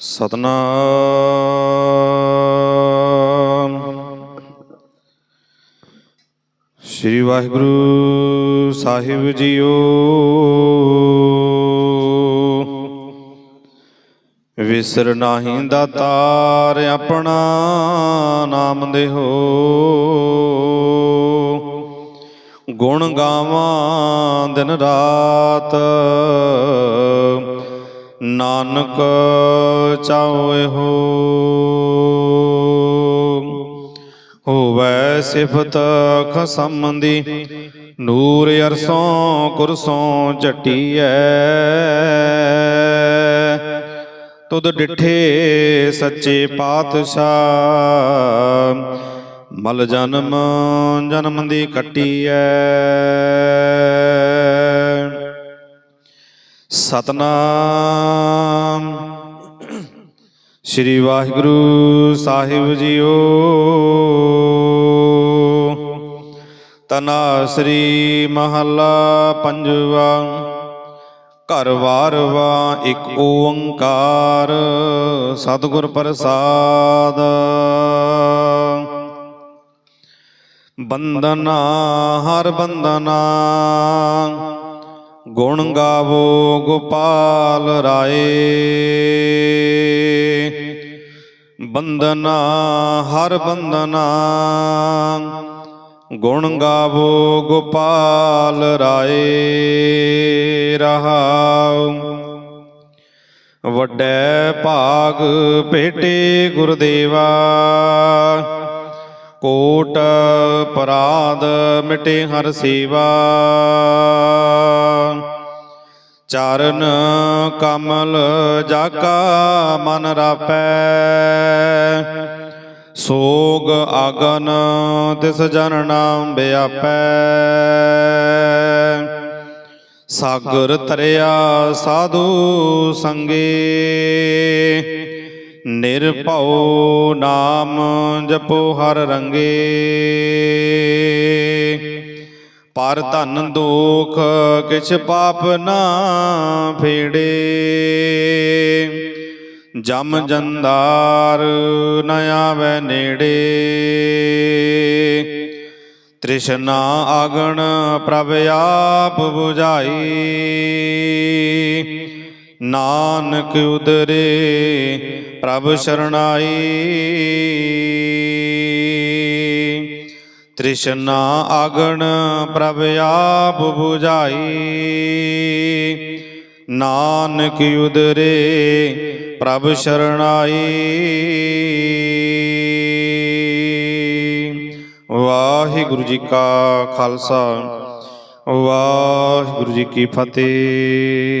ਸਤਨਾਮ। ਸ੍ਰੀ ਵਾਹਿਗੁਰੂ ਸਾਹਿਬ ਜੀਓ। ਵਿਸਰ ਨਾਹੀਂ ਦਾਤਾਰ ਆਪਣਾ ਨਾਮ ਦੇਹੋ। ਗੁਣ ਗਾਵਾਂ ਦਿਨ ਰਾਤ ਨਾਨਕ ਚਾਹੇ ਹੋਵੇ ਸਿਫਤ ਖਸਮ ਦੀ ਨੂਰ ਅਰਸੋਂ ਕੁਰਸੋਂ ਝਟੀਐ। ਤੁਧ ਡਿਠੇ ਸੱਚੇ ਪਾਤਸ਼ਾਹ, ਮਲ ਜਨਮ ਜਨਮ ਦੀ ਕੱਟੀ ਕੱਟੀਐ। ਸਤਨਾਮ। ਸ੍ਰੀ ਵਾਹਿਗੁਰੂ ਸਾਹਿਬ ਜੀਓ। ਤਨਾ ਸ੍ਰੀ ਮਹੱਲਾ ਪੰਜਵਾ। ਘਰ ਵਾਰਵਾ ਇੱਕ ਓੰਕਾਰ। ਸਤਿਗੁਰ ਪ੍ਰਸਾਦ। ਬੰਦਨਾ ਹਰ ਬੰਦਨਾ ਗੁਣ ਗਾਵੋ ਗੋਪਾਲ ਰਾਏ। ਬੰਦਨਾ ਹਰ ਬੰਦਨਾ ਗੁਣ ਗਾਵੋ ਗੋਪਾਲ ਰਾਏ। ਰਹਾਉ, ਵੱਡੇ ਭਾਗ ਭੇਟੇ ਗੁਰਦੇਵਾ। ਕੋਟ ਪਰਾਦ ਮਿਟੇ ਹਰ ਸੇਵਾ। ਚਰਨ ਕਮਲ ਜਾਕਾ ਮਨ ਰਾਪੈ। ਸੋਗ ਆਗਨ ਤਿਸ ਜਨ ਨਾਮ ਬਿਆਪੈ। ਸਾਗਰ ਤਰਿਆ ਸਾਧੂ ਸੰਗੇ। ਨਿਰਭਉ ਨਾਮ ਜਪੋ ਹਰ ਰੰਗੇ। ਪਰ ਧਨ ਦੋਖ ਕਿਛ ਪਾਪ ਨਾ ਫੇੜੇ। ਜਮ ਜੰਦਾਰ ਨ ਆਵੈ ਨੇੜੇ। ਤ੍ਰਿਸ਼ਨਾ ਆਗਣ ਪ੍ਰਭ ਆਪ 부ਝਾਈ ਨਾਨਕ ਉਦਰੇ ਪ੍ਰਭ ਸਰਣਾਈ। ਤ੍ਰਿਸ਼ਨਾ ਆਗਣ ਪ੍ਰਭ ਆਪ 부ਝਾਈ ਨਾਨਕ ਉਦਰੇ ਪ੍ਰਭ ਸਰਣਾਈ। ਵਾਹਿਗੁਰੂ ਜੀ ਕਾ ਖਾਲਸਾ, ਵਾਹਿਗੁਰੂ ਜੀ ਕੀ ਫਤਿਹ।